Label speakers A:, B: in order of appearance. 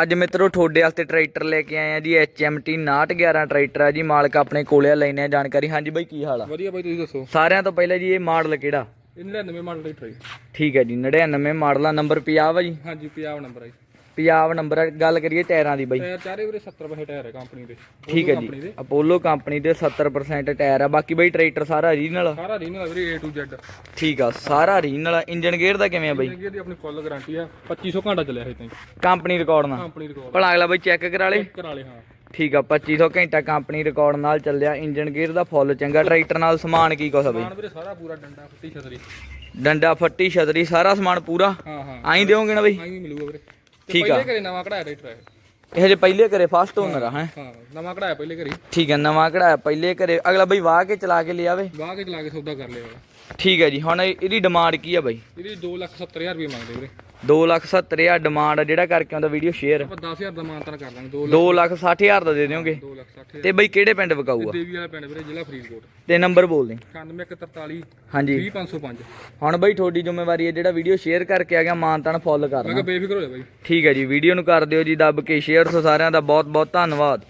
A: ਅੱਜ ਮਿੱਤਰੋ ਤੁਹਾਡੇ ਵਾਸਤੇ ਟਰੈਕਟਰ ਲੈ ਕੇ ਆਏ ਆ ਜੀ HMT 911 ਟਰੈਕਟਰ ਆ ਜੀ ਮਾਲਕ ਆਪਣੇ ਕੋਲੇ ਆ ਲੈਨੇ ਆ ਜਾਣਕਾਰੀ। ਹਾਂਜੀ ਬਾਈ ਕੀ ਹਾਲ ਆ?
B: ਵਧੀਆ ਬਾਈ ਤੁਸੀਂ ਦੱਸੋ?
A: ਸਾਰਿਆਂ ਤੋਂ ਪਹਿਲਾਂ ਜੀ ਇਹ ਮਾਡਲ ਕਿਹੜਾ?
B: ਇਹ 99 ਮਾਡਲ ਟਰਾਈ
A: ਠੀਕ ਹੈ ਜੀ 99 ਮਾਡਲ ਆ ਨੰਬਰ 50 ਵਾ ਜੀ?
B: ਹਾਂਜੀ 50 ਨੰਬਰ ਹੈ
A: 50 ਨੰਬਰ ਗੱਲ ਕਰੀਏ ਟਾਇਰਾਂ ਦੀ ਬਾਈ।
B: ਟਾਇਰ ਚਾਰੇ ਵੀਰੇ 70 ਪੈਸੇ ਟਾਇਰ ਹੈ ਕੰਪਨੀ ਦੇ।
A: ਠੀਕ ਹੈ ਜੀ। ਅਪੋਲੋ ਕੰਪਨੀ ਦੇ 70% ਟਾਇਰ ਆ। ਬਾਕੀ ਬਾਈ ਟਰੈਕਟਰ ਸਾਰਾ ਰੀਜਨਲ
B: ਸਾਰਾ ਰੀਨਲ ਵੀਰੇ A to Z
A: ਠੀਕ ਆ ਸਾਰਾ ਰੀਜਨਲ ਇੰਜਨ ਗੇਅਰ ਦਾ ਕਿਵੇਂ ਆ ਬਾਈ?
B: ਇਹ ਦੀ ਆਪਣੀ ਫੁੱਲ ਗਾਰੰਟੀ ਆ। 2500 ਘੰਟਾ ਚੱਲਿਆ ਹੈ ਤਾਈਂ।
A: ਕੰਪਨੀ ਰਿਕਾਰਡ ਨਾਲ।
B: ਕੰਪਨੀ ਰਿਕਾਰਡ
A: ਭਲਾ ਅਗਲਾ ਬਾਈ ਚੈੱਕ ਕਰਾ ਲੇ।
B: ਕਰਾ ਲੇ ਹਾਂ।
A: ਠੀਕ ਆ 2500 ਘੰਟਾ ਕੰਪਨੀ ਰਿਕਾਰਡ ਨਾਲ ਚੱਲਿਆ। ਇੰਜਨ ਗੇਅਰ ਦਾ ਫੁੱਲ ਚੰਗਾ। ਟਰੈਕਟਰ ਨਾਲ ਸਮਾਨ ਕੀ ਕੁਛ ਆ ਬਾਈ?
B: ਵੀਰੇ ਸਾਰਾ ਪੂਰਾ ਡੰਡਾ ਫੱਟੀ ਛਤਰੀ।
A: ਡੰਡਾ ਫੱਟੀ ਛਤਰੀ ਸਾਰਾ ਸਮਾਨ ਪੂਰਾ।
B: ਹਾਂ ਹਾਂ।
A: ਆਈ ਦਿਓਗੇ ਨਾ ਬਾਈ?
B: ਆਈ ਮਿਲੂਗਾ ਵੀਰੇ। ਤੇ
A: ਠੀਕ ਆ।
B: ਪਹਿਲੇ ਘਰੇ ਨਵਾਂ ਕਢਾਇਆ ਟਰੈਕਟਰ ਹੈ
A: ਇਹ ਹਜੇ ਪਹਿਲੇ ਘਰੇ ਫਸਟ ਓਨਰ ਆ ਹੈ?
B: ਹਾਂ ਨਵਾਂ ਕਢਾਇਆ ਪਹਿਲੇ ਘਰੇ।
A: ਠੀਕ ਹੈ ਨਵਾਂ ਕਢਾਇਆ ਪਹਿਲੇ ਘਰੇ। ਅਗਲਾ ਬਾਈ ਵਾਹ ਕੇ ਚਲਾ ਕੇ ਲਿਆਵੇ।
B: ਵਾਹ ਕੇ ਚਲਾ ਕੇ ਸੌਦਾ ਕਰ ਲਿਆ
A: ਠੀਕ ਹੈ ਜੀ ਹੁਣ ਇਹ- ਇਹਦੀ ਡਿਮਾਂਡ ਕੀ ਆ ਬਾਈ?
B: ਇਹਦੀ 270000 ਰੁਪਏ ਮੰਗਦੇ ਵੀਰੇ।
A: 270000 ਡਿਮਾਂਡ ਆ ਜਿਹੜਾ ਕਰਕੇ ਆਉਂਦਾ ਵੀਡੀਓ ਸ਼ੇਅਰ
B: ਆਪਾਂ 10000 ਦਾ ਮਾਨਤਨ ਕਰ ਦਾਂਗੇ 2
A: 260000 ਦਾ ਦੇ ਦਿਓਗੇ?
B: 2 ਲੱਖ 60
A: ਤੇ ਬਾਈ ਕਿਹੜੇ ਪਿੰਡ ਵਿਕਾਊ ਆ
B: ਦੇਵੀ ਵਾਲਾ ਪਿੰਡ ਵੀਰੇ ਜ਼ਿਲ੍ਹਾ ਫਰੀਦਕੋਟ।
A: ਤੇ ਨੰਬਰ ਬੋਲ ਦੇ
B: 9143
A: ਹਾਂਜੀ।
B: 20505
A: ਹੁਣ ਬਾਈ ਤੁਹਾਡੀ ਜ਼ਿੰਮੇਵਾਰੀ ਹੈ ਜਿਹੜਾ ਵੀਡੀਓ ਸ਼ੇਅਰ ਕਰਕੇ ਆ ਗਿਆ ਮਾਨਤਾਨ ਫੁੱਲ
B: ਮੈਂ
A: ਕਰਨਾ।
B: ਕਿਹਾ ਬੇਫਿਕਰ ਹੋ ਜਾ ਬਾਈ।
A: ਠੀਕ ਹੈ ਜੀ ਵੀਡੀਓ ਨੂੰ ਕਰ ਦਿਓ ਜੀ ਦੱਬ ਕੇ ਸ਼ੇਅਰ ਸੋ ਸਾਰਿਆਂ ਦਾ ਬਹੁਤ ਬਹੁਤ ਧੰਨਵਾਦ।